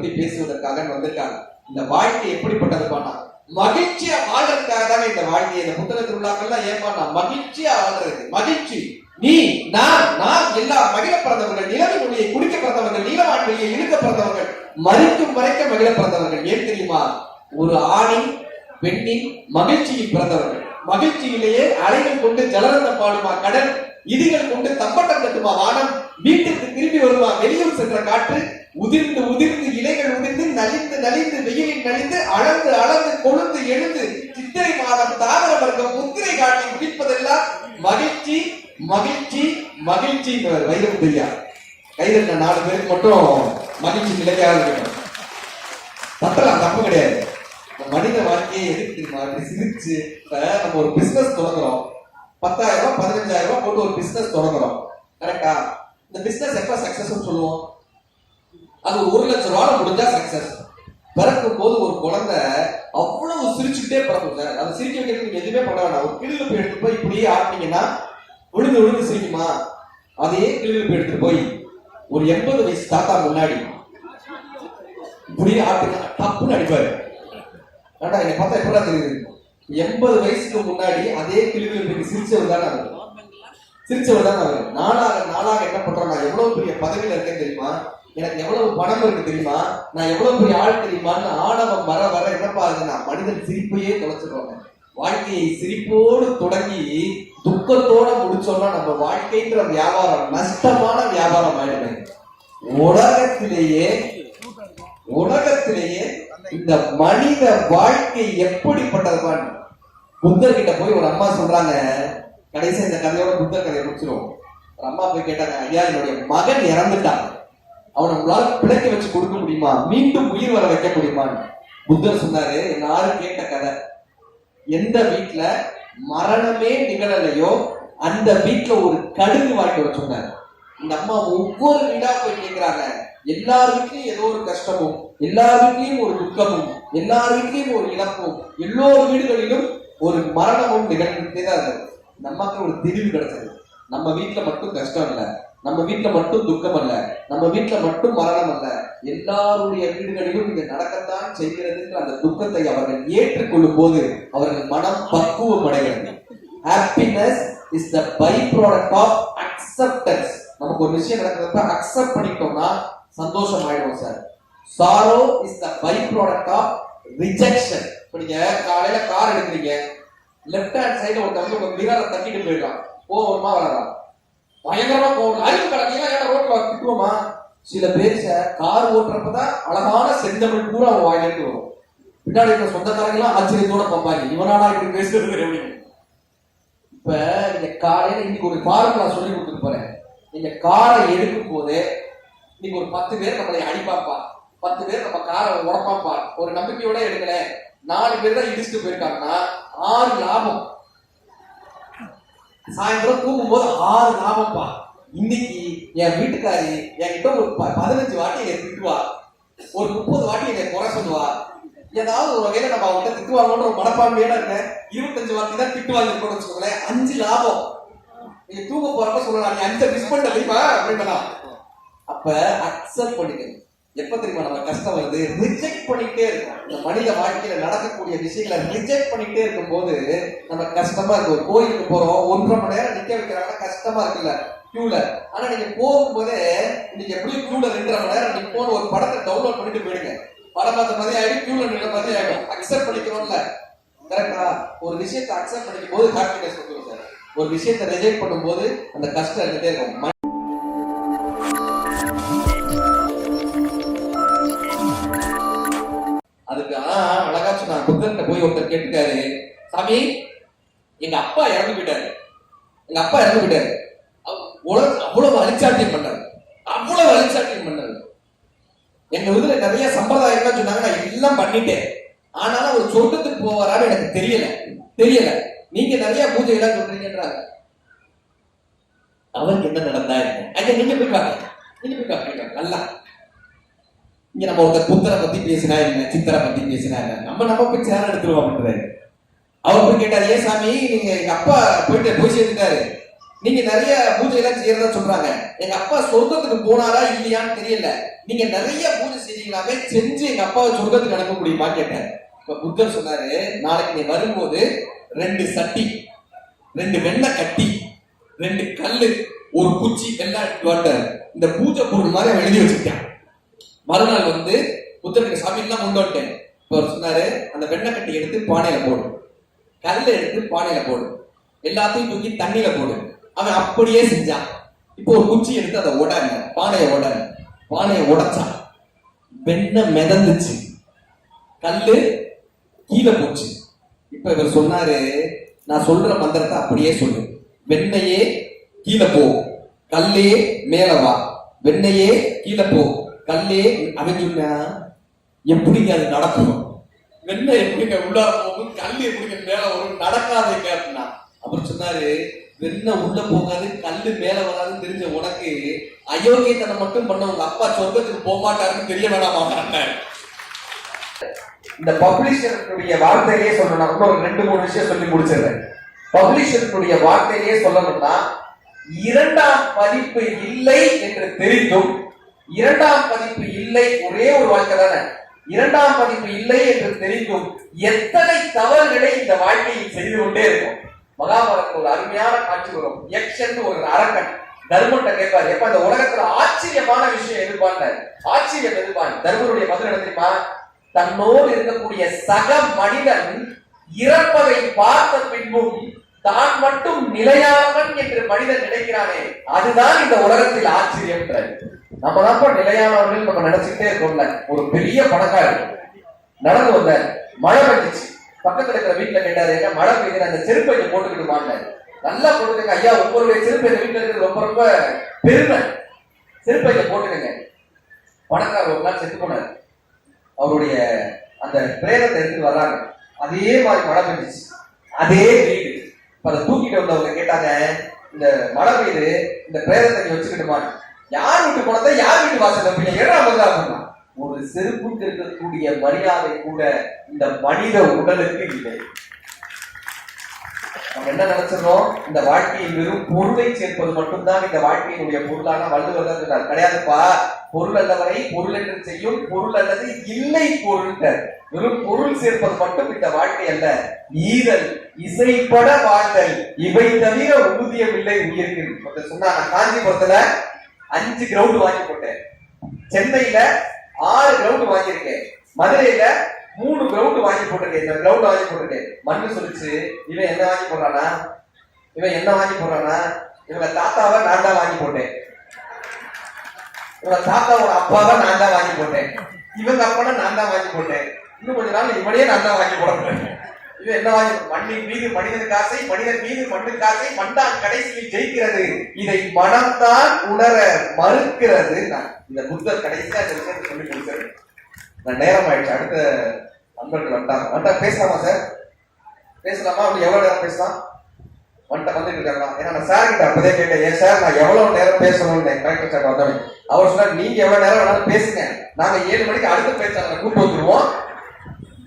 பத்தி பேசுவதற்காக வந்திருக்காங்க. இந்த வாழ்க்கை எப்படிப்பட்டது பண்ணா மகிழ்ச்சியா வாழ்றதுக்காக தானே இந்த வாழ்க்கை. இந்த புத்தக திருவிழாக்கள்லாம் ஏன் மகிழ்ச்சியா வாழ்றது. மகிழ்ச்சி. நீ நான் நாம் எல்லா மகிழ பிறந்தவர்கள் நிலவு மொழியை குடிக்க பிறந்தவர்கள் நீலவாழ்வையை இழுக்க பிறந்தவர்கள் மறிக்கும் வரைக்கும் மகிழ பிறந்தவர்கள் ஏன் தெரியுமா? ஒரு ஆணின் பெண்ணின் மகிழ்ச்சியில் பிறந்தவர்கள். மகிழ்ச்சியிலேயே அலைகள் கொண்டு ஜலரந்த பாடுமா கடல்? இதிகள் கொண்டு தம்பட்டம் கட்டுமா வானம்? வீட்டிற்கு திரும்பி வருமா? வெளியூர் சென்ற காற்று? உதிர்ந்து உதிர்ந்து இலைகள் உதிர்ந்து நலிந்து நலிந்து வெயிலில் நலிந்து அளந்து அளந்து கொழுந்து எழுந்து சித்திரை மாதம் தாவர வர்க்கம் முத்திரை காட்டி குடிப்பதெல்லாம் மகிழ்ச்சி மகிழ்ச்சி மகிழ்ச்சி வைரம் தெரியா கைதட்ட நாலு பேருக்கு மட்டும் மகிழ்ச்சி நிலையாக இருக்கணும். தப்பலாம் தப்பு கிடையாது. மனித வாழ்க்கையை எதுக்கு தெரியுமா அப்படி சிரிச்சு நம்ம ஒரு பிசினஸ் தொடங்குறோம். பத்தாயிரம் ரூபாய் பதினஞ்சாயிரம் ரூபாய் போட்டு ஒரு பிசினஸ் தொடங்குறோம். கரெக்டா இந்த பிசினஸ் எப்ப சக்சஸ் சொல்லுவோம்? அது ஒரு லட்ச லட்சம் ரூபாய் முடிஞ்சா சக்சஸ் பிறக்கும் போது ஒரு குழந்தை அவ்வளவு சிரிச்சுக்கிட்டே பிறக்கும் சார். அதை சிரிக்க வைக்கிறதுக்கு எதுவுமே பண்ண வேண்டாம் ஒரு கிளிப்பு எடுத்து போய் இப்படியே ஆட்டினீங்கன்னா விழுந்து விழுந்து சிரிக்குமா? அதே கிளிப்பு எடுத்துட்டு போய் ஒரு எண்பது வயசு தாத்தா முன்னாடி இப்படியே ஆட்டுங்க. தப்புன்னு அடிப்பாரு. ஏண்டா என்னை பார்த்தா எப்படா தெரியுது? எண்பது வயசுக்கு முன்னாடி அதே கிளிப்பு சிரிச்சவர் தானே அவர். சிரிச்சவர் தானே அவர். நாளாக நாளாக என்ன பண்றோம் நான் எவ்வளவு பெரிய பதவியில இருக்கேன்னு தெரியுமா? எனக்கு எவ்வளவு பணம் இருக்கு தெரியுமா? நான் எவ்வளவு பெரிய ஆள் தெரியுமான்னு ஆணவம் வர வர என்னப்பா நான் மனிதன் சிரிப்பையே தொலைச்சிடுவாங்க வாழ்க்கையை சிரிப்போடு தொடங்கி துக்கத்தோட முடிச்சோம்னா நம்ம வாழ்க்கைன்ற வியாபாரம் நஷ்டமான வியாபாரம் ஆயிடுமே. உலகத்திலேயே உலகத்திலேயே இந்த மனித வாழ்க்கை எப்படிப்பட்டதுமான் புத்தர் கிட்ட போய் ஒரு அம்மா சொல்றாங்க கடைசி இந்த கதையோட புத்தர் கதையை முடிச்சிருவோம். ஒரு அம்மா போய் கேட்டாங்க ஐயா என்னுடைய மகன் இறந்துட்டான். அவனை உங்களால் பிழைக்க வச்சு கொடுக்க முடியுமா? மீண்டும் உயிர் வர வைக்க முடியுமான்னு புத்தர் சொன்னாரு எல்லாரும் கேட்ட கதை. எந்த வீட்டுல மரணமே நிகழலையோ அந்த வீட்டுல ஒரு கடுகு வாங்கி வச்சுருந்தாரு இந்த அம்மா ஒவ்வொரு வீடா போய் கேட்கிறாங்க எல்லார் வீட்லயும் ஏதோ ஒரு கஷ்டமும் எல்லார் வீட்லயும் ஒரு துக்கமும் எல்லார் வீட்லயும் ஒரு இழப்பும் எல்லோரு வீடுகளிலும் ஒரு மரணமும் நிகழ்ந்துட்டே தான் இருந்தது. நமக்கு ஒரு தெளிவு கிடைச்சது. நம்ம வீட்டுல மட்டும் கஷ்டம் இல்லை. நம்ம வீட்டுல மட்டும் துக்கம் அல்ல நம்ம வீட்டுல மட்டும் மரணம் அல்ல. எல்லாருடைய வீடுகளிலும் இது நடக்கத்தான் செய்கிறது அந்த துக்கத்தை அவர்கள் ஏற்றுக்கொள்ளும் போது அவர்கள் மனம் பக்குவம் அடைகிறது happiness is the by product of acceptance நமக்கு ஒரு விஷயம் நடக்கிறப்ப அக்செப்ட் பண்ணிட்டோம்னா சந்தோஷம் ஆயிடும் sir. Sorrow is the by product of rejection இப்போ நீங்க காலையில கார் எடுக்கிறீங்க. லெஃப்ட் ஹேண்ட் சைடு ஒருத்தவங்க உங்க மிரரை தட்டிட்டு போயிடலாம் போவோமா வராதா பயங்கரமா போகணும் அறிவு கலக்கீங்க ஏன்னா ரோட்ல திட்டுவோமா? சில பேர் கார் ஓட்டுறப்பதான் அழகான செந்தமிழ் பூரா அவன் வாயிலிருந்து வரும். பின்னாடி இருக்கிற சொந்தக்காரங்களாம் ஆச்சரியத்தோட பார்ப்பாங்க இவனாடா இப்படி பேசுறது அப்படின்னு. இப்ப நீங்க காலையில இன்னைக்கு ஒரு ஃபார்முலா சொல்லி கொடுத்துட்டு போறேன். நீங்க காரை எடுக்கும் போது நீங்க ஒரு பத்து பேர் நம்மளை அடிப்பாப்பா. பத்து பேர் நம்ம காரை உடப்பாப்பா ஒரு நம்பிக்கையோட எடுக்கல நாலு பேர் தான் இடிச்சுட்டு போயிருக்காங்கன்னா ஆறு லாபம். சாயந்தரம் தூங்கும் போது ஆறு லாபம்ப்பா இன்னைக்கு என் வீட்டுக்காரி என்கிட்ட ஒரு பதினஞ்சு வாட்டி என்னை திட்டுவா. ஒரு முப்பது வாட்டி என்னை குறை சொல்லுவா. ஏதாவது ஒரு வகையில நம்ம அவங்ககிட்ட திட்டுவாங்கன்ற ஒரு மனப்பான்மையோட இருக்கேன் இருபத்தஞ்சு வாட்டி தான் திட்டுவாங்க கூட வச்சுக்கோங்களேன். அஞ்சு லாபம். நீங்க தூங்க போறப்ப சொல்லலாம். நீ அஞ்சு மிஸ் பண்ண அப்படின்னு அப்படின்னா அப்ப அக்செப்ட் பண்ணிக்கணும் எப்ப தெரியுமா நம்ம கஷ்டம் வருது? ரிஜெக்ட் பண்ணிட்டே இருக்கும். இந்த மனித வாழ்க்கையில நடக்கக்கூடிய விஷயங்களை ரிஜெக்ட் பண்ணிட்டே இருக்கும்போது நம்ம கஷ்டமா இருக்கும் கோயிலுக்கு போறோம் ஒன்றரை மணி நேரம் நிக்க வைக்கிறாங்க கஷ்டமா இருக்குல்ல கியூல ஆனா நீங்க போகும்போதே இன்னைக்கு எப்படி கியூல ரெண்டரை மணி நேரம் நிப்போன்னு ஒரு படத்தை டவுன்லோட் பண்ணிட்டு போயிடுங்க. படம் பார்த்த மாதிரி ஆயிடும் கியூல நின்ற மாதிரி ஆயிடும். அக்செப்ட் பண்ணிக்கிறோம்ல. கரெக்டா ஒரு விஷயத்தை அக்செப்ட் பண்ணிக்கும் போது ஹாப்பினஸ் வந்துடும் சார். ஒரு விஷயத்தை ரிஜெக்ட் பண்ணும்போது அந்த கஷ்டம் இருந்துட்டே இருக்கும். அதுக்கு ஆஹ் அழகா சொன்னாங்க. புத்தர்கிட்ட போய் ஒருத்தர் கேட்டுக்காரு சாமி எங்க அப்பா இறந்து போயிட்டாரு. எங்க அப்பா இறந்து போயிட்டாரு. அவ்வளவு அழிச்சாட்டியம் பண்ணாரு. அவ்வளவு அழிச்சாட்டியம் பண்ணாரு. எங்க இதுல நிறைய சம்பிரதாயம் சொன்னாங்க. நான் எல்லாம் பண்ணிட்டேன். ஆனாலும் அவர் சொர்க்கத்துக்கு போவாரான்னு எனக்கு தெரியல. தெரியல. நீங்க நிறைய பூஜை எல்லாம் சொல்றீங்கன்றாங்க. அவருக்கு என்ன நடந்தா என்ன ஐயா நீங்க போய் பாருங்க நீங்க போய் பாருங்க நல்லா. இங்க நம்ம ஒருத்தர் புத்தரை பத்தி பேசினா என்ன சித்தரை பத்தி பேசினா என்ன? நம்ம நம்ம போய் சேர எடுத்துருவோம் அப்படின்றாரு. அவர் போய் கேட்டார் ஏன் சாமி நீங்க எங்க அப்பா போயிட்டு போய் சேர்ந்துட்டாரு. நீங்க நிறைய பூஜை எல்லாம் செய்யறதா சொல்றாங்க. எங்க அப்பா சொர்க்கத்துக்கு போனாரா இல்லையான்னு தெரியல. நீங்க நிறைய பூஜை செஞ்சீங்களாமே செஞ்சு எங்க அப்பாவை சொர்க்கத்துக்கு அனுப்ப முடியுமா? கேட்டேன் இப்ப புத்தர் சொன்னாரு நாளைக்கு நீ வரும்போது ரெண்டு சட்டி ரெண்டு வெண்ணெய் கட்டி ரெண்டு கல்லு ஒரு குச்சி எல்லாம் எடுத்து இந்த பூஜை பொருள் மாதிரி அவன் எழுதி வச்சுக்கிட்டான் மறுநாள் வந்து புத்தனுக்கு சாமி எல்லாம் கொண்டு வந்துட்டேன். அவர் சொன்னாரு அந்த வெண்ணெய் கட்டி எடுத்து பானையில போடு. கல்லை எடுத்து பானையில போடு. எல்லாத்தையும் தூக்கி தண்ணியில போடு. அவன் அப்படியே செஞ்சான். இப்போ ஒரு குச்சி எடுத்து அதை உடனே பானையை உடனே பானையை உடைச்சான். வெண்ணெய் மிதந்துச்சு. கல்லு கீழே போச்சு. இப்ப இவர் சொன்னாரு நான் சொல்ற மந்திரத்தை அப்படியே சொல்லு. வெண்ணையே கீழே போ. கல்லே மேல வா. வெண்ணையே கீழே போ. கல்லே அவன் சொன்னா எப்படிங்க அது நடக்கும்? வெண்ணெய் எப்படிங்க உள்ளார போகும்? கல் எப்படிங்க மேல வரும்? நடக்காதுங்க அப்படின்னா அவர் சொன்னாரு வெண்ணெய் உள்ள போகாது கல்லு மேல வராதுன்னு தெரிஞ்ச உனக்கு அயோக்கியத்தனம் மட்டும் பண்ண உங்க அப்பா சொர்க்கத்துக்கு போக மாட்டாருன்னு தெரிய வேணாமா இந்த பப்ளிஷருடைய வார்த்தையிலேயே சொல்லணும் இன்னொரு ரெண்டு மூணு விஷயம் சொல்லி முடிச்சிடுறேன். பப்ளிஷருடைய வார்த்தையிலேயே சொல்லணும்னா இரண்டாம் பதிப்பு இல்லை என்று தெரிந்தும் இரண்டாம் பதிப்பு இல்லை ஒரே ஒரு வாழ்க்கை தானே? இரண்டாம் பதிப்பு இல்லை என்று தெரிந்தும் எத்தனை தவறுகளை இந்த வாழ்க்கையில் செய்து கொண்டே இருக்கும். மகாபாரதத்தில் ஒரு அருமையான காட்சி வரும். யக்ஷன் ஒரு அரக்கன் தர்மன்ட்ட கேட்பார். எப்ப இந்த உலகத்துல ஆச்சரியமான விஷயம் எதிர்பார்த்த ஆச்சரியம் எதிர்பார். தர்மருடைய பதில் என்ன தன்னோடு இருக்கக்கூடிய சக மனிதன் இறப்பதை பார்த்த பின்பும் தான் மட்டும் நிலையானவன் என்று மனிதன் நினைக்கிறானே அதுதான் இந்த உலகத்தில் ஆச்சரியம் நம்ம தான் நிலையானவர்கள் நம்ம நினைச்சுட்டே இருக்கோம்ல ஒரு பெரிய பணக்காரர் நடந்து வந்த மழை பெஞ்சிச்சு. பக்கத்துல இருக்கிற வீட்டுல கேட்டாரு "ஏங்க, மழை பெய்யுது அந்த செருப்பை இங்க போட்டுக்கிட்டுமான்னு? நல்லா போட்டுக்கங்க. ஐயா உங்களுடைய செருப்பு இந்த வீட்டுல இருக்கிறது ரொம்ப ரொம்ப பெருமை. செருப்பை இங்க போட்டுக்கங்க. பணக்காரர் ஒரு நாள் செத்து போனார். அவருடைய அந்த பிரேதத்தை எடுத்து வர்றாங்க. அதே மாதிரி மழை பெஞ்சிச்சு. அதே வீடு. அதை தூக்கிட்டு வந்தவங்க கேட்டாங்க இந்த மழை பெய்யுது இந்த பிரேதத்தை நீ வச்சுக்கிட்டுமா? யார் வீட்டு போனதை யார் வீட்டு வாசல் அப்படின்னு ஏழாம் ஒரு செருப்புக்கு இருக்கக்கூடிய மரியாதை கூட இந்த மனித உடலுக்கு இல்லை. நம்ம என்ன நினைச்சிடறோம் இந்த வாழ்க்கையில் வெறும் பொருளை சேர்ப்பது மட்டும்தான் இந்த வாழ்க்கையினுடைய பொருளான வள்ளுவர் தான் கிடையாதுப்பா. பொருள் அல்லவரை பொருள் என்று செய்யும் பொருள் அல்லது இல்லை பொருள் வெறும் பொருள் சேர்ப்பது மட்டும் இந்த வாழ்க்கை அல்ல. ஈரல் இசைப்பட வாழ்தல். இவை தவிர ஊதியம் இல்லை உயிருக்கு. ஒருத்தர் சொன்னா காஞ்சிபுரத்துல அஞ்சு கிரவுண்ட் வாங்கி போட்டேன். சென்னையில ஆறு கிரவுண்ட் வாங்கியிருக்கேன். மதுரையில மூணு கிரவுண்ட் வாங்கி போட்டிருக்கேன். இந்த கிரவுண்ட் வாங்கி போட்டிருக்கேன். மண்ணு சொல்லிச்சு இவன் என்ன வாங்கி போடுறானா? இவன் என்ன வாங்கி போடுறானா? இவங்க தாத்தாவை நான் தான் வாங்கி போட்டேன். இவங்க தாத்தாவோட அப்பாவை நான் தான் வாங்கி போட்டேன். இவங்க அப்பனை நான் தான் வாங்கி போட்டேன். இன்னும் கொஞ்ச நாள் இவனையே நான் தான் வாங்கி போட போட்டேன் இது என்ன மண்ணின் மீது மனிதனுக்கு ஆசை மனிதன் மீது மண்ணுக்கு ஆசை மண்தான் கடைசியில் ஜெயிக்கிறது. இதை மனம்தான் உணர மறுக்கிறது. நான் இந்த புத்தர் கடைசியா இந்த சொல்லி கொடுக்கிறேன் நான் நேரம் ஆயிடுச்சு அடுத்த நண்பர்கள் வந்தாங்க. வந்துட்டா பேசலாமா சார் பேசலாமா? அப்படி எவ்வளவு நேரம் பேசலாம்? வந்துட்ட வந்துட்டு இருக்காங்க ஏன்னா நான் சார் கிட்ட அப்பதே கேட்டேன் ஏன் சார் நான் எவ்வளவு நேரம் பேசணும்னு கலெக்டர் சார் வந்தவன். அவர் சொன்னார் நீங்க எவ்வளவு நேரம் வேணாலும் பேசுங்க. நாங்க ஏழு மணிக்கு அடுத்த பேச்சாளரை கூப்பிட்டு வந்துருவோம்.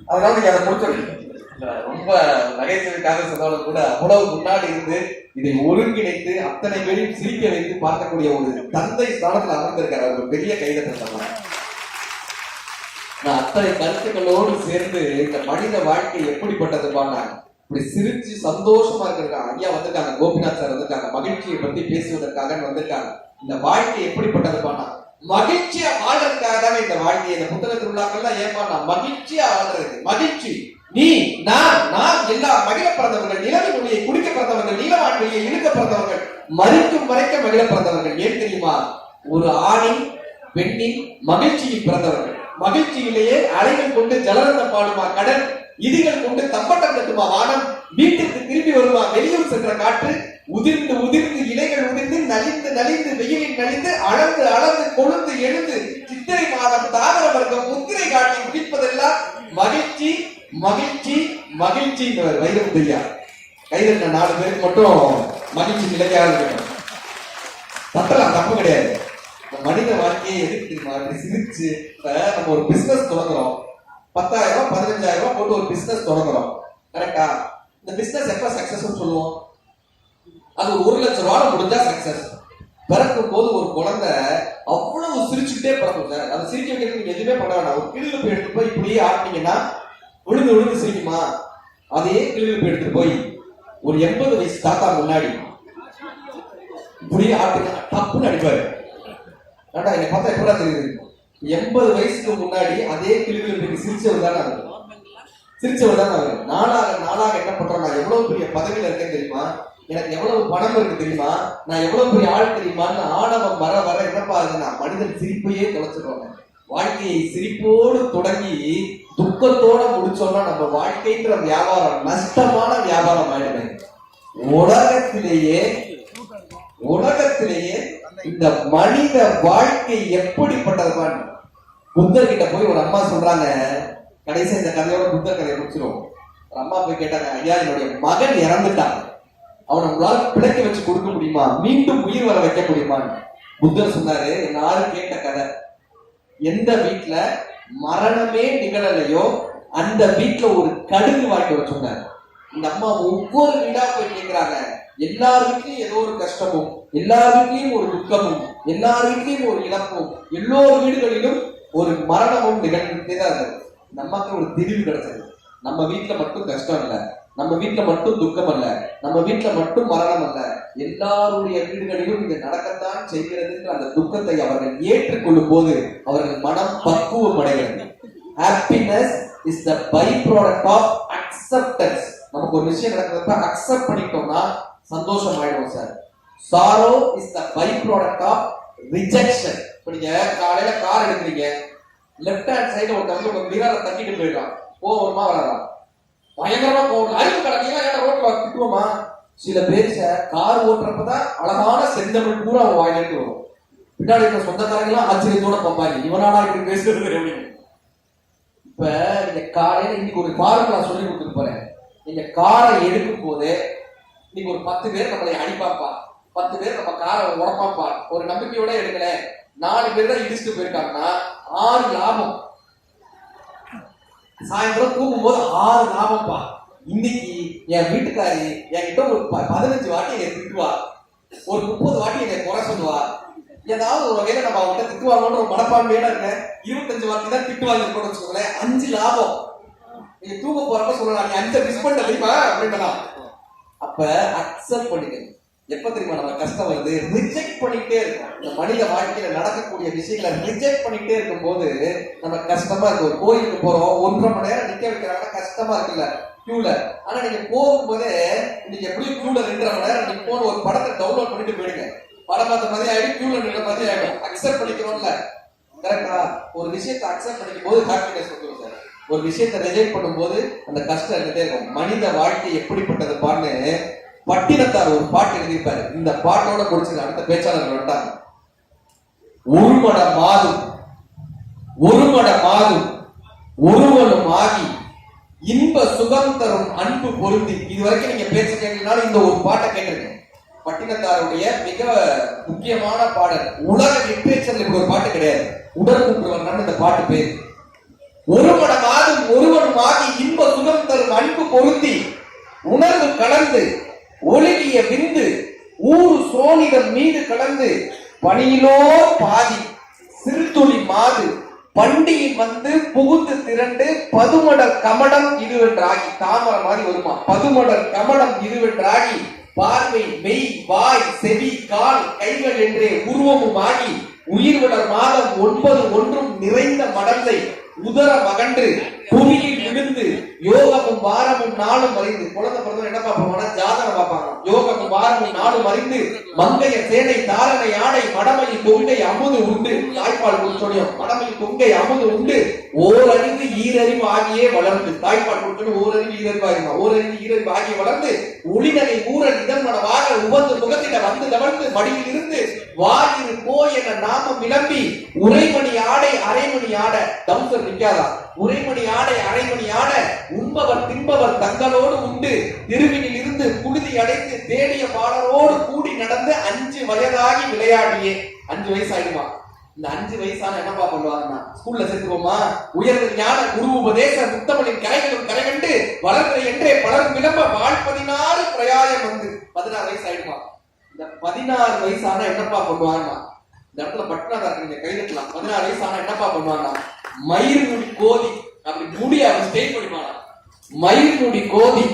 அதனால நீங்க அதை முடிச்சிருக்கீங்க ரொம்ப நகைச்சுவைக்காக சொன்னாலும் கூட அவ்வளவு முன்னாடி இருந்து இதை ஒருங்கிணைத்து அத்தனை பேரையும் சிரிக்க வைத்து பார்க்கக்கூடிய ஒரு தந்தை ஸ்தானத்தில் அமர்ந்திருக்கிறார் ஒரு பெரிய கைதட்டல். நான் அத்தனை கருத்துக்களோடு சேர்ந்து இந்த மனித வாழ்க்கை எப்படிப்பட்டதுப்பாங்க இப்படி சிரிச்சு சந்தோஷமா இருக்கிறாங்க ஐயா வந்திருக்காங்க கோபிநாத் சார் வந்திருக்காங்க மகிழ்ச்சியை பத்தி பேசுவதற்காக வந்திருக்காங்க. இந்த வாழ்க்கை எப்படிப்பட்டதுப்பானா மகிழ்ச்சியா வாழ்றதுக்காக தானே இந்த வாழ்க்கை இந்த புத்தக திருவிழாக்கள்லாம் ஏமாண்ணா மகிழ்ச்சியா வாழ்றது மகிழ்ச்சி. நீ நான் நான் எல்லா மகிழ பிறந்தவர்கள் நிலவின் மொழியை குடிக்க பிறந்தவர்கள் நீலவாழ்வையை இழுக்க பிறந்தவர்கள் மறிக்கும் வரைக்கும் மகிழ பிறந்தவர்கள் ஏன் தெரியுமா? ஒரு ஆணின் பெண்ணின் மகிழ்ச்சியில் பிறந்தவர்கள். மகிழ்ச்சியிலேயே அலைகள் கொண்டு ஜலரந்த பாடுமா கடல்? இடிகள் கொண்டு தம்பட்டம் கட்டுமா வானம்? வீட்டிற்கு திரும்பி வருமா? வெளியூர் சென்ற காற்று? உதிர்ந்து உதிர்ந்து இலைகள் உதிர்ந்து நலிந்து நலிந்து வெயிலில் நலிந்து அளந்து அளந்து கொழுந்து எழுந்து சித்திரை மாதம் தாவர வர்க்கம் முத்திரை காட்டி குடிப்பதெல்லாம் மகிழ்ச்சி மகிழ்ச்சி மகிழ்ச்சி வைரமுத்தையா கைதட்ட நாலு பேருக்கு மட்டும் மகிழ்ச்சி நிலையாக இருக்கணும். தப்பலாம் தப்பு கிடையாது. மனித வாழ்க்கையை எதுக்கு தெரியுமா? இப்படி சிரிச்சு நம்ம ஒரு பிசினஸ் தொடங்குறோம். பத்தாயிரம் ரூபாய் பதினஞ்சாயிரம் ரூபாய் போட்டு ஒரு பிசினஸ் தொடங்குறோம். கரெக்டா இந்த பிசினஸ் எப்ப சக்சஸ் சொல்லுவோம்? அது ஒரு ஒரு லட்சம் ரூபாய் முடிஞ்சா சக்சஸ் பிறக்கும் போது ஒரு குழந்தை அவ்வளவு சிரிச்சுக்கிட்டே பிறக்கும் சார். அதை சிரிக்க வைக்கிறதுக்கு எதுவுமே பண்ண வேண்டாம் ஒரு கிளிப்பு எடுத்து போய் இப்படியே ஆட்டினீங்கன்னா உழுந்து விழுந்து சிரிக்குமா அதே கிளிப்பு எடுத்துட்டு போய் ஒரு எண்பது வயசு தாத்தா முன்னாடி புரிய ஆட்டுங்க தப்புன்னு அடிப்பாரு. ஏண்டா என்னை பார்த்தா எப்படா தெரியுது? எண்பது வயசுக்கு முன்னாடி அதே கிளிப்பு சிரிச்சவர் தானே அவர். சிரிச்சவர் தானே அவர். நாளாக நாளாக என்ன பண்றோம்? நான் எவ்வளவு பெரிய பதவியில இருக்கேன் தெரியுமா? எனக்கு எவ்வளவு பணம் இருக்கு தெரியுமா? நான் எவ்வளவு பெரிய ஆள் தெரியுமான்னு ஆணவம் வர வர என்னப்பா நான் மனிதன் சிரிப்பையே தொலைச்சிடுவாங்க வாழ்க்கையை சிரிப்போடு தொடங்கி துக்கத்தோட முடிச்சோம்னா நம்ம வாழ்க்கைன்ற வியாபாரம் நஷ்டமான வியாபாரம் ஆயிடுமே. உலகத்திலேயே உலகத்திலேயே இந்த மனித வாழ்க்கை எப்படிப்பட்டதுமான் புத்தர் கிட்ட போய் ஒரு அம்மா சொல்றாங்க கடைசி இந்த கதையோட புத்தர் கதையை முடிச்சிடும் ஒரு அம்மா போய் கேட்டாங்க ஐயா என்னுடைய மகன் இறந்துட்டான். அவனை உங்களால் பிழைக்க வச்சு கொடுக்க முடியுமா? மீண்டும் உயிர் வர வைக்க முடியுமான்னு. புத்தர் சொன்னாரு எல்லாரும் கேட்ட கதை எந்த வீட்டுல மரணமே நிகழலையோ அந்த வீட்டுல ஒரு கடுகு வாங்கி வர இந்த அம்மா ஒவ்வொரு வீடா போய் கேட்கிறாங்க எல்லார் வீட்லயும் ஏதோ ஒரு கஷ்டமும் எல்லார் வீட்லயும் ஒரு துக்கமும் எல்லார் வீட்லயும் ஒரு இழப்பும் எல்லோரு வீடுகளிலும் ஒரு மரணமும் நிகழ்ந்துட்டே தான் இருந்தது. நமக்கு ஒரு திரிவு கிடைச்சது. நம்ம வீட்டுல மட்டும் கஷ்டம் இல்லை. நம்ம வீட்டுல மட்டும் துக்கம் அல்ல நம்ம வீட்டுல மட்டும் மரணம் அல்ல எல்லாருடைய வீடுகளிலும் இது நடக்கத்தான் செய்கிறதுன்ற அந்த துக்கத்தை அவர்கள் ஏற்றுக்கொள்ளும் போது அவர்கள் மனம் பக்குவம் அடைகிறது happiness is the by product of acceptance நமக்கு ஒரு விஷயம் நடக்கிறப்ப அக்செப்ட் பண்ணிட்டோம்னா சந்தோஷம் ஆயிடும் sir. Sorrow is the by product of rejection இப்போ நீங்க காலையில கார் எடுக்கிறீங்க லெஃப்ட் ஹேண்ட் சைடு ஒருத்தன் வந்து உங்க மிரரை தட்டிட்டு போயிடலாம் போவோமா வராதான் பயங்கரமா போகணும் அறிவு கடமையா ஏன்னா ரோட்ல திட்டுவோமா சில பேர் கார் ஓட்டுறப்பதான் அழகான செந்தமிழ் பூரா அவன் வாயிலிட்டு வரும். பின்னாடி இருக்க சொந்தக்காரங்களாம் ஆச்சரியத்தோட பார்ப்பாங்க இவனாடா இப்படி பேசுறது அப்படின்னு. இப்ப நீங்க காலையில இன்னைக்கு ஒரு ஃபார்முலா சொல்லி கொடுத்துட்டு போறேன். நீங்க காரை எடுக்கும் போது நீங்க ஒரு பத்து பேர் நம்மளை அடிப்பாப்பா. பத்து பேர் நம்ம காரை உடப்பாப்பா ஒரு நம்பிக்கையோட எடுக்கல நாலு பேர் தான் இடிச்சுட்டு போயிருக்காங்கன்னா ஆறு லாபம். சாயந்தரம் தூங்கும் போது ஆறு லாபம்ப்பா இன்னைக்கு என் வீட்டுக்காரி என்கிட்ட ஒரு பதினஞ்சு வாட்டி என்னை திட்டுவா. ஒரு முப்பது வாட்டி என்னை குறை சொல்லுவா. ஏதாவது ஒரு வகையில நம்ம அவங்ககிட்ட திட்டுவாங்கன்ற ஒரு மனப்பான்மையோட இருக்கேன். இருபத்தஞ்சு வாட்டி தான் திட்டுவாங்க கூட வச்சுக்கோங்களேன். அஞ்சு லாபம். நீங்க தூங்க போறப்ப சொல்லலாம். நீ அஞ்சு மிஸ் பண்ண தெரியுமா? அப்படின்லாம் அப்ப அக்செப்ட் பண்ணிக்கணும் எப்ப தெரியுமா நம்ம கஷ்டம் வருது ரிஜெக்ட் பண்ணிட்டே இருக்கும். இந்த மனித வாழ்க்கையில நடக்கக்கூடிய விஷயங்களை ரிஜெக்ட் பண்ணிட்டே இருக்கும்போது நம்ம கஷ்டமா இருக்கு ஒரு கோயிலுக்கு போறோம் ஒன்றரை மணி நேரம் நிக்க வைக்கிறாங்கன்னா கஷ்டமா இருக்குல்ல கியூல ஆனா நீங்க போகும்போது நீங்க எப்படி கியூல ரெண்டரை மணி நேரம் நீங்க போன ஒரு படத்தை டவுன்லோட் பண்ணிட்டு போயிடுங்க. படம் பார்த்த மாதிரி ஆயிடும் கியூல நின்ற மாதிரி ஆயிடும். அக்செப்ட் பண்ணிக்கிறோம்ல. கரெக்டா ஒரு விஷயத்தை அக்செப்ட் பண்ணிக்கும் போது ஹாப்பினஸ் வந்துடும் சார். ஒரு விஷயத்தை ரிஜெக்ட் பண்ணும்போது அந்த கஷ்டம் இருந்துட்டே இருக்கும். மனித வாழ்க்கை எப்படிப்பட்டது பாருன்னு பட்டினத்தார் ஒரு பாட்டு எழுதியிருப்பாரு. இந்த பாட்டோட முடிச்சது அடுத்த பேச்சாளர்கள் வந்தாங்க ஒரு மட மாதும் ஒரு மட மாதும் ஒருவனும் ஆகி இன்ப சுகம் தரும் அன்பு பொருந்தி. இது வரைக்கும் நீங்க பேச்சு கேட்கலனாலும் இந்த ஒரு பாட்டை கேட்டிருக்கேன் பட்டினத்தாருடைய மிக முக்கியமான பாடல் உலக லிட்ரேச்சர்ல இப்படி ஒரு பாட்டு கிடையாது. உடற்கூற்றுவன் இந்த பாட்டு பேர். ஒரு மடமாதும் ஒருவனும் ஆகி இன்ப சுகம் தரும் அன்பு பொருந்தி உணர்வு கலந்து ஒழுகிய விந்து ஊறு சோனிதன் மீது கலந்து பணியிலோ பாதி சிறுதுளி மாது பண்டியில் வந்து புகுந்து திரண்டு பதுமடர் கமடம் இதுவென்றாகி தாமரை மாதிரி வருமா? பதுமடர் கமடம் இதுவென்றாகி பார்வை மெய் வாய் செவி கால் கைகள் என்றே உருவமும் ஆகி உயிர்வளர் மாதம் ஒன்பது ஒன்றும் நிறைந்த மடந்தை உதர மகன்று புவியில் விழுந்து யோ வாரமும் நாளும் அறிந்து குழந்தை பிறந்த என்ன பார்ப்பாங்க ஜாதகம் பார்ப்பாங்க யோகமும் வாரமும் நாளும் அறிந்து மங்கைய சேனை தாரணை ஆடை மடமையில் கொங்கை அமுது உண்டு. தாய்ப்பால் கொடுத்தோடையும் மடமையில் கொங்கை அமுது உண்டு. ஓரறிவு ஈரறிவு ஆகியே வளர்ந்து. தாய்ப்பால் கொடுத்தோட ஓரறிவு ஈரறிவு ஆகிமா ஓரறிவு ஈரறிவு ஆகிய வளர்ந்து ஒளிநகை ஊரல் இதன் வாக உபந்து முகத்திட வந்து தவழ்ந்து மடியில் இருந்து வாயிரு போ என நாமம் விளம்பி உரைமணி ஆடை அரைமணி ஆட தம்சர் நிக்காதா உரைமணி ஆடை அரைமணி ஆட உண்பவர் தின்பவர் தங்களோடு உண்டு. திருவினில் இருந்து குருதி அடைத்து தேடிய பாடலோடு கூடி நடந்து அஞ்சு வயதாகி விளையாடியே. அஞ்சு வயசு ஆயிடுமா இந்த அஞ்சு வயசான என்னப்பா பண்ணுவாங்கன்னா ஸ்கூல்ல சேர்த்துக்கோமா உயர்ந்த ஞான குரு உபதேச முத்தமிழின் கரைகளும் கரைகண்டு வளர்ந்த என்றே பலரும் விளம்ப வாழ் பதினாறு பிரயாயம் வந்து பதினாறு வயசு ஆயிடுமா இந்த பதினாறு வயசான என்னப்பா பண்ணுவாங்கன்னா இந்த இடத்துல பட்டினாதா இருக்கு நீங்க கைதட்டலாம் பதினாறு வயசான என்னப்பா பண்ணுவாங்கன்னா மயிர் கோதி அப்படி முடி அவன் ஸ்டேட் பண்ணிப்பானா மயிர் முடி கோதி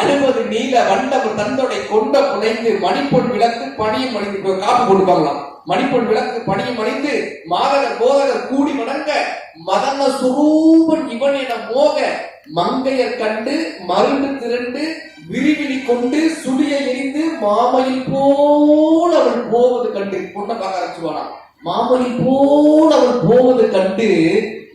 அறுபது நீல வண்டவர் தந்தோடை கொண்ட புனைந்து மணிப்பொன் விளக்கு பணியும் அணிந்து காப்பு போட்டுப்பாங்களாம் மணிப்பொன் விளக்கு பணியும் அணிந்து மாதகர் போதகர் கூடி மடங்க மதன சுரூபன் இவன் என மோக மங்கையர் கண்டு மருந்து திரண்டு விரிவிழி கொண்டு சுடியை எரிந்து மாமையில் போல் அவள் போவது கண்டு. பொண்ணை பார்க்க ஆரம்பிச்சுவானா மாமலி போல் அவள் போவது கண்டு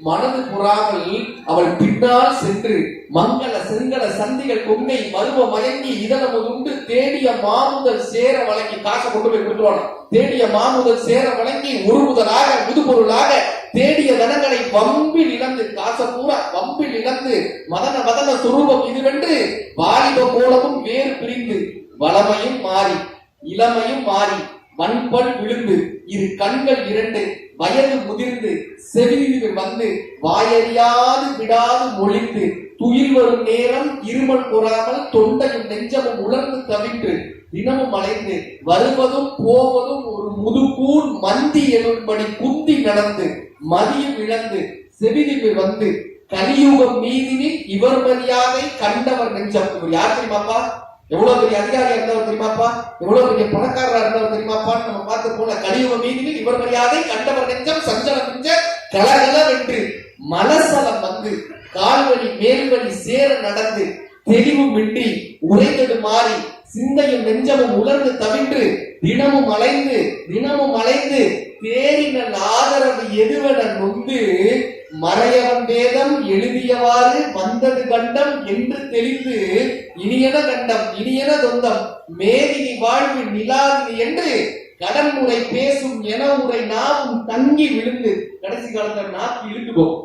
மனது புறாமல் அவள் பின்னால் சென்று மங்கள செங்கல சந்திகள் கொங்கை மருவ மயங்கி இதழம் உண்டு. தேடிய மாமுதல் சேர வழங்கி காசை கொண்டு போய் கொடுத்துருவாங்க தேடிய மாமுதல் சேர வழங்கி ஒரு முதலாக முதுபொருளாக தேடிய தனங்களை வம்பில் இழந்து காசை பூரா வம்பில் இழந்து மதன மதன சுரூபம் இதுவென்று வாலிப கோலமும் வேறு பிரிந்து வளமையும் மாறி இளமையும் மாறி மண்பல் விழுந்து இரு கண்கள் இரண்டு வயது முதிர்ந்து செவிலிருந்து வந்து வாயறியாது விடாது மொழிந்து துயில் வரும் நேரம் இருமல் கூறாமல் தொண்டையும் நெஞ்சமும் உலர்ந்து தவிட்டு தினமும் அலைந்து வருவதும் போவதும் ஒரு முதுகூன் மந்தி எனும்படி குந்தி நடந்து மதியம் இழந்து செவிதிவு வந்து கலியுகம் மீதினில் இவர் மரியாதை கண்டவர் நெஞ்சம். யார் தெரியுமாப்பா? எவ்வளவு பெரிய அதிகாரியா இருந்தவர் தெரியுமாப்பா? எவ்வளவு பெரிய பணக்காரரா இருந்தவர் தெரியுமாப்பான்னு நம்ம பார்த்து போன கலியுக மீதினில் இவர் மரியாதை கண்டவர் நெஞ்சம் சஞ்சலம் நெஞ்ச கலகலவென்று மலசலம் வந்து கால்வழி மேல்வழி சேர நடந்து தெளிவுமின்றி உரைந்தது மாறி சிந்தையும் நெஞ்சமும் உலர்ந்து தவின்று தினமும் அலைந்து தினமும் அலைந்து தேரினன் ஆதரவு எதுவென நொந்து மறையவன் வேதம் எழுதியவாறு வந்தது கண்டம் என்று தெளிந்து இனியன கண்டம் இனியன தொந்தம் மேதினி வாழ்வு நிலாது என்று கடன் முறை பேசும் என உரை நாவும் தங்கி விழுந்து கடைசி காலத்துல நாக்கு இழுத்துக்கோ.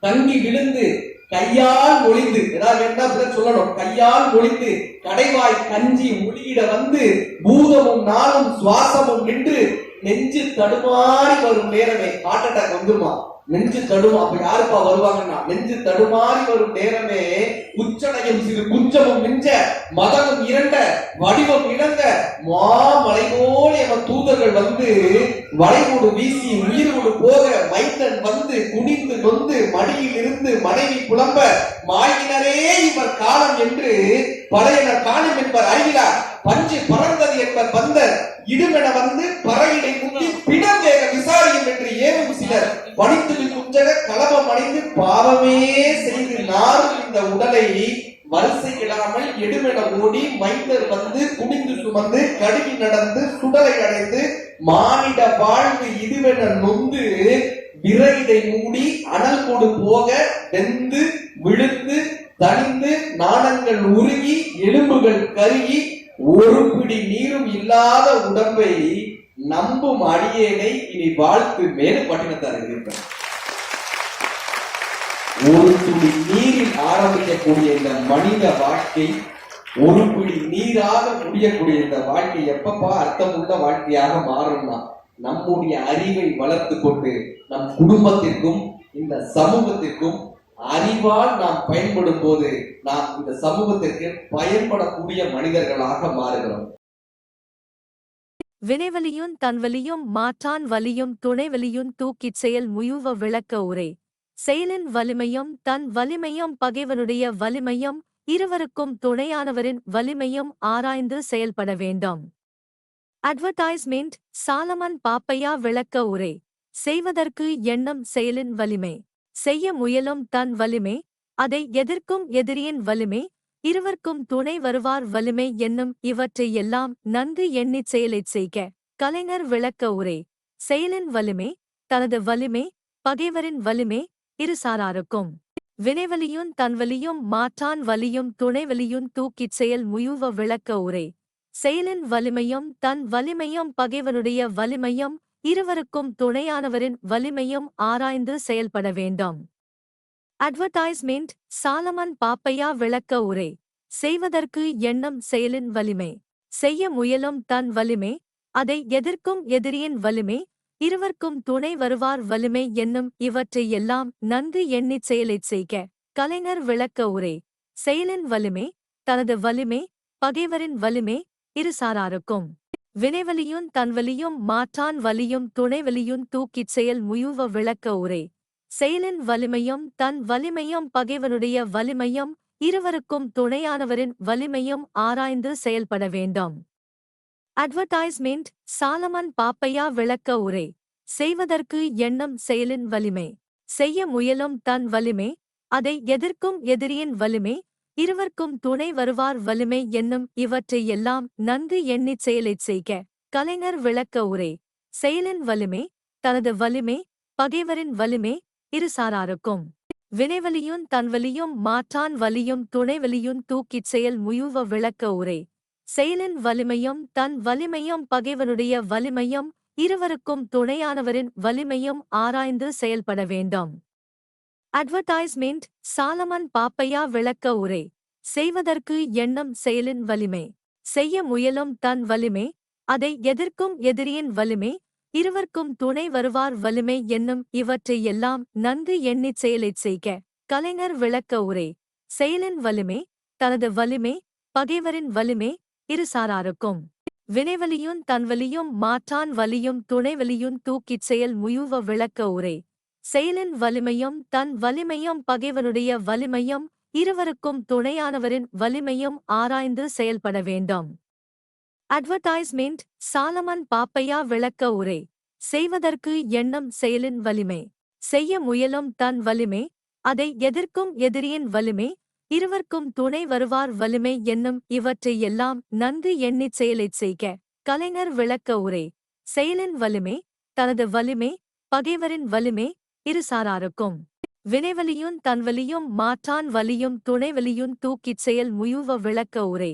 தங்கி விழுந்து கையால் ஒளிந்து ஏதாவது வேண்டாம் சொல்லணும். கையால் ஒளிந்து கடைவாய் கஞ்சி ஒளியிட வந்து பூதமும் நாளும் சுவாசமும் நின்று நெஞ்சு தடுமாறி வரும் நேரமே. ஹார்ட் அட்டாக் வந்துருமா? நெஞ்சு தடுமா அப்ப யாருப்பா வருவாங்கன்னா நெஞ்சு தடுமாறி வரும் நேரமே உச்சடையும் சிறு குஞ்சமும் மிஞ்ச மதமும் இரண்ட வடிவம் இழந்த மாமலை போல அவன் தூதர்கள் வந்து வளைகூடு வீசி உயிரோடு போக மைத்தன் வந்து குனிந்து நொந்து மடியில் இருந்து மனைவி புலம்ப மாயினரே இவர் காலம் என்று பழையனர் காலம் என்பர் அறிகிறார். பஞ்சு பறந்தது என்ப பந்த இடுமென வந்து பறையிலை முந்தி பிணம் வேக விசாரியும் என்று ஏவும் சிலர். பணித்து குஞ்சக கலபம் அடைந்து பாவமே செய்து நாரும் இந்த உடலை வரிசை இடாமல் எடுமென ஓடி மைந்தர் வந்து குனிந்து சுமந்து கடுகி நடந்து சுடலை அடைந்து மானிட வாழ்வு இதுவென நொந்து விரைடை மூடி அனல் கொடு போக வெந்து விழுந்து தனிந்து நாணங்கள் உருகி எலும்புகள் கருகி ஒரு பிடி நீரும் இல்லாத உடம்பை நம்பும் அடியேனை இனி வாழ்த்து மேல் பட்டினத்தார் இருப்பார் ஒரு துளி நீரில் ஆரம்பிக்கக்கூடிய இந்த மனித வாழ்க்கை ஒரு பிடி நீராக முடியக்கூடிய இந்த வாழ்க்கை எப்பப்பா அர்த்தமுள்ள வாழ்க்கையாக மாறும்னா நம்முடைய அறிவை வளர்த்து கொண்டு நம் குடும்பத்திற்கும் இந்த சமூகத்திற்கும் அறிவால் நாம் பயன்படும் போது நாம் இந்த சமூகத்திற்கு பயன்படக்கூடிய மனிதர்களாக மாறுகிறோம். வினைவலியும் தன்வலியும் மாற்றான் வலியும் துணைவலியும் தூக்கிச் செயல் முயுவ விளக்க உரை. செயலின் வலிமையும் தன் வலிமையும் பகைவனுடைய வலிமையும் இருவருக்கும் துணையானவரின் வலிமையும் ஆராய்ந்து செயல்பட வேண்டும். அட்வர்டைஸ்மெண்ட் சாலமன் பாப்பையா விளக்க உரை. செய்வதற்கு எண்ணம் செயலின் வலிமை. செய்ய முயலும் தன் வலிமை. அதை எதிர்க்கும் எதிரியின் வலிமை இருவர்க்கும் துணை வருவார் வலிமை என்னும் இவற்றை எல்லாம் நன்கு எண்ணிச் செயலைச் செய்க. கலைஞர் விளக்க உரை. செயலின் வலிமை தனது வலிமை பகைவரின் வலிமை இருசாராருக்கும். வினைவலியும் தன்வலியும் மாற்றான் வலியும் துணைவலியும் தூக்கிச் செயல் முயுவ விளக்க உரை. செயலின் வலிமையும் தன் வலிமையும் பகைவனுடைய வலிமையும் இருவருக்கும் துணையானவரின் வலிமையும் ஆராய்ந்து செயல்பட வேண்டும். அட்வர்டைஸ்மெண்ட் சாலமன் பாப்பையா விளக்க உரை. செய்வதற்கு எண்ணம் செயலின் வலிமை. செய்ய முயலும் தன் வலிமை. அதை எதிர்க்கும் எதிரியின் வலிமை. இருவர்க்கும் துணை வருவார் வலிமை என்னும் இவற்றை எல்லாம் நன்கு எண்ணிச் செயலைச் செய்க. கலைஞர் விளக்க உரை. செயலின் வலிமை தனது வலிமை பகைவரின் வலிமை இருசாராருக்கும். வினைவலியும் தன்வலியும் மாற்றான் வலியும் துணைவலியும் தூக்கிச் செயல் முயுவ விளக்க உரை. செயலின் வலிமையும் தன் வலிமையும் பகைவனுடைய வலிமையும் இருவருக்கும் துணையானவரின் வலிமையும் ஆராய்ந்து செயல்பட வேண்டும். அட்வர்டைஸ்மெண்ட் சாலமன் பாப்பையா விளக்க உரை. செய்வதற்கு எண்ணம் செயலின் வலிமை. செய்ய முயலும் தன் வலிமை. அதை எதிர்க்கும் எதிரியின் வலிமை. இருவர்க்கும் துணை வருவார் வலிமை என்னும் இவற்றை எல்லாம் நன்கு எண்ணிச் செயலைச் செய்க. கலைஞர் விளக்க உரை. செயலின் வலிமை தனது வலிமை பகைவரின் வலிமை இரு சாராருக்கும் வினைவலியும் தன்வலியும் மாற்றான் வலியும் துணைவலியும் தூக்கிச் செயல் முயுவ விளக்க உரை. செயலின் வலிமையும் தன் வலிமையும் பகைவனுடைய வலிமையும் இருவருக்கும் துணையானவரின் வலிமையும் ஆராய்ந்து செயல்பட வேண்டும். அட்வர்டைஸ்மெண்ட் சாலமன் பாப்பையா விளக்க உரை. செய்வதற்கு எண்ணம் செயலின் வலிமை. செய்ய முயலும் தன் வலிமை. அதை எதிர்க்கும் எதிரியின் வலிமை. இருவர்க்கும் துணை வருவார் வலிமை என்னும் இவற்றை எல்லாம் நன்கு எண்ணிச் செயலைச் செய்க. கலைஞர் விளக்க உரை. செயலின் வலிமை தனது வலிமை பகைவரின் வலிமை இருசாராருக்கும் வினைவலியும் தன்வலியும் மாற்றான் வலியும் துணைவலியும் தூக்கிச் செயல் முயுவ விளக்க உரை. செயலின் வலிமையும் தன் வலிமையும் பகைவனுடைய வலிமையும் இருவருக்கும் துணையானவரின் வலிமையும் ஆராய்ந்து செயல்பட வேண்டும். அட்வர்டைஸ்மெண்ட் சாலமன் பாப்பையா விளக்க உரை. செய்வதற்கு எண்ணம் செயலின் வலிமை. செய்ய முயலும் தன் வலிமை. அதை எதிர்க்கும் எதிரியின் வலிமை. இருவர்க்கும் துணை வருவார் வலிமை என்னும் இவற்றை எல்லாம் நன்கு எண்ணிச் செயலைச் செய்க. கலைஞர் விளக்க உரை. செயலின் வலிமை தனது வலிமை பகைவரின் வலிமை இருசாராருக்கும். வினைவலியும் தன்வலியும் மாற்றான் வலியும் துணைவலியும் தூக்கிச் செயல் முயுவ விளக்க உரை.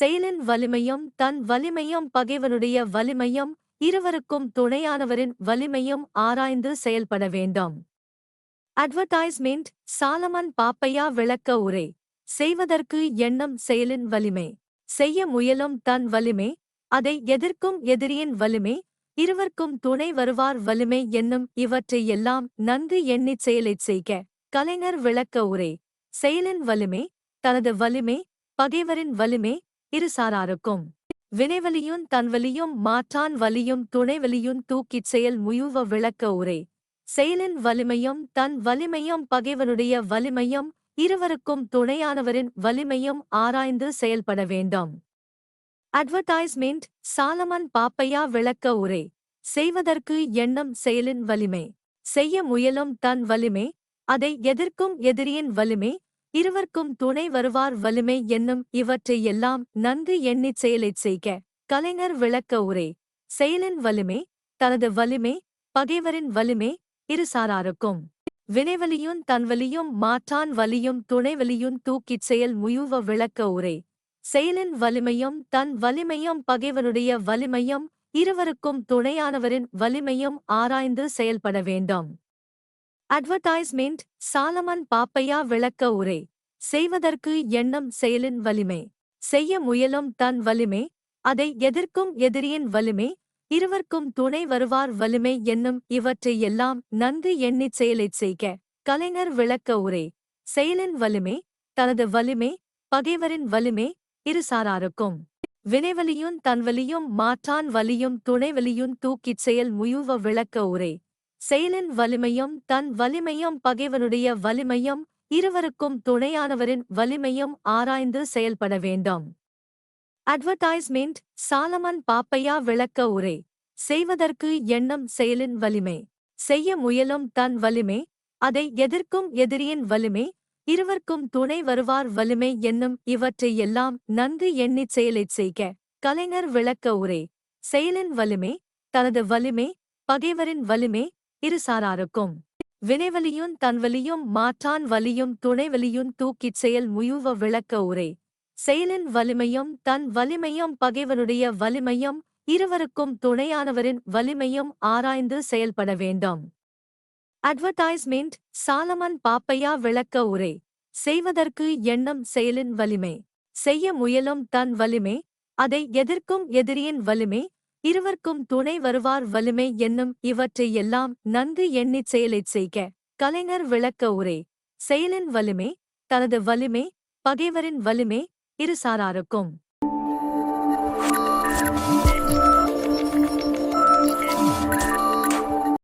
செயலின் வலிமையும் தன் வலிமையும் பகைவனுடைய வலிமையும் இருவருக்கும் துணையானவரின் வலிமையும் ஆராய்ந்து செயல்பட வேண்டும். அட்வர்டைஸ்மெண்ட் சாலமன் பாப்பையா விளக்க உரை. செய்வதற்கு எண்ணம் செயலின் வலிமை. செய்ய முயலும் தன் வலிமை. அதை எதிர்க்கும் எதிரியின் வலிமை. இருவர்க்கும் துணை வருவார் வலிமை என்னும் இவற்றை எல்லாம் நன்கு எண்ணிச் செயலைச் செய்க. கலைஞர் விளக்க உரை. செயலின் வலிமை தனது வலிமை பகைவரின் வலிமை இருசாராருக்கும். வினைவலியும் தன்வலியும் மாற்றான் வலியும் துணைவலியும் தூக்கிச் செயல் முயுவ விளக்க உரை. செயலின் வலிமையும் தன் வலிமையும் பகைவனுடைய வலிமையும் இருவருக்கும் துணையானவரின் வலிமையும் ஆராய்ந்து செயல்பட வேண்டும். அட்வர்டைஸ்மெண்ட் சாலமன் பாப்பையா விளக்க உரை. செய்வதற்கு எண்ணம் செயலின் வலிமை. செய்ய முயலும் தன் வலிமை. அதை எதிர்க்கும் எதிரியின் வலிமை. இருவர்க்கும் துணை வருவார் வலிமை என்னும் இவற்றை எல்லாம் நன்கு எண்ணிச் செயலைச் செய்க. கலைஞர் விளக்க உரை. செயலின் வலிமை தனது வலிமை பகைவரின் வலிமை இருசாராருக்கும். வினைவலியும் தன்வலியும் மாற்றான் வலியும் துணைவலியும் தூக்கிச் செயல் முயுவ விளக்க உரை. செயலின் வலிமையும் தன் வலிமையும் பகைவனுடைய வலிமையும் இருவருக்கும் துணையானவரின் வலிமையும் ஆராய்ந்து செயல்பட வேண்டும். அட்வர்டைஸ்மெண்ட் சாலமன் பாப்பையா விளக்க உரை. செய்வதற்கு எண்ணம் செயலின் வலிமை. செய்ய முயலும் தன் வலிமை. அதை எதிர்க்கும் எதிரியின் வலிமை. இருவர்க்கும் துணை வருவார் வலிமை என்னும் இவற்றை எல்லாம் நன்கு எண்ணிச் செயலைச் செய்க. கலைஞர் விளக்க உரை. செயலின் வலிமை தனது வலிமை பகைவரின் வலிமை இருசாராருக்கும். வினைவலியும் தன்வலியும் மாற்றான் வலியும் துணைவலியும் தூக்கிச் செயல் முயுவ விளக்க உரை. செயலின் வலிமையும் தன் வலிமையும் பகைவனுடைய வலிமையும் இருவருக்கும் துணையானவரின் வலிமையும் ஆராய்ந்து செயல்பட வேண்டும். அட்வர்டைஸ்மெண்ட் சாலமன் பாப்பையா விளக்க உரை. செய்வதற்கு எண்ணம் செயலின் வலிமை. செய்ய முயலும் தன் வலிமை. அதை எதிர்க்கும் எதிரியின் வலிமை. இருவர்க்கும் துணை வருவார் வலிமை என்னும் இவற்றை எல்லாம் நன்கு எண்ணிச் செயலைச் செய்க. கலைஞர் விளக்க உரை. செயலின் வலிமை தனது வலிமை பகைவரின் வலிமை இருசாராருக்கும். வினைவலியும் தன்வலியும் மாற்றான் வலியும் துணைவலியும் தூக்கிச் செயல் முயுவ விளக்க உரை. செயலின் வலிமையும் தன் வலிமையும் பகைவனுடைய வலிமையும் இருவருக்கும் துணையானவரின் வலிமையும் ஆராய்ந்து செயல்பட வேண்டும். அட்வர்டைஸ்மெண்ட் சாலமன் பாப்பையா விளக்க உரை. செய்வதற்கு எண்ணம் செயலின் வலிமை. செய்ய முயலும் தன் வலிமை. அதை எதிர்க்கும் எதிரியின் வலிமை. இருவர்க்கும் துணை வருவார் வலிமை என்னும் இவற்றை எல்லாம் நன்கு எண்ணிச் செயலைச் செய்க. கலைஞர் விளக்க உரை. செயலின் வலிமை தனது வலிமை பகைவரின் வலிமை இருசாராருக்கும்.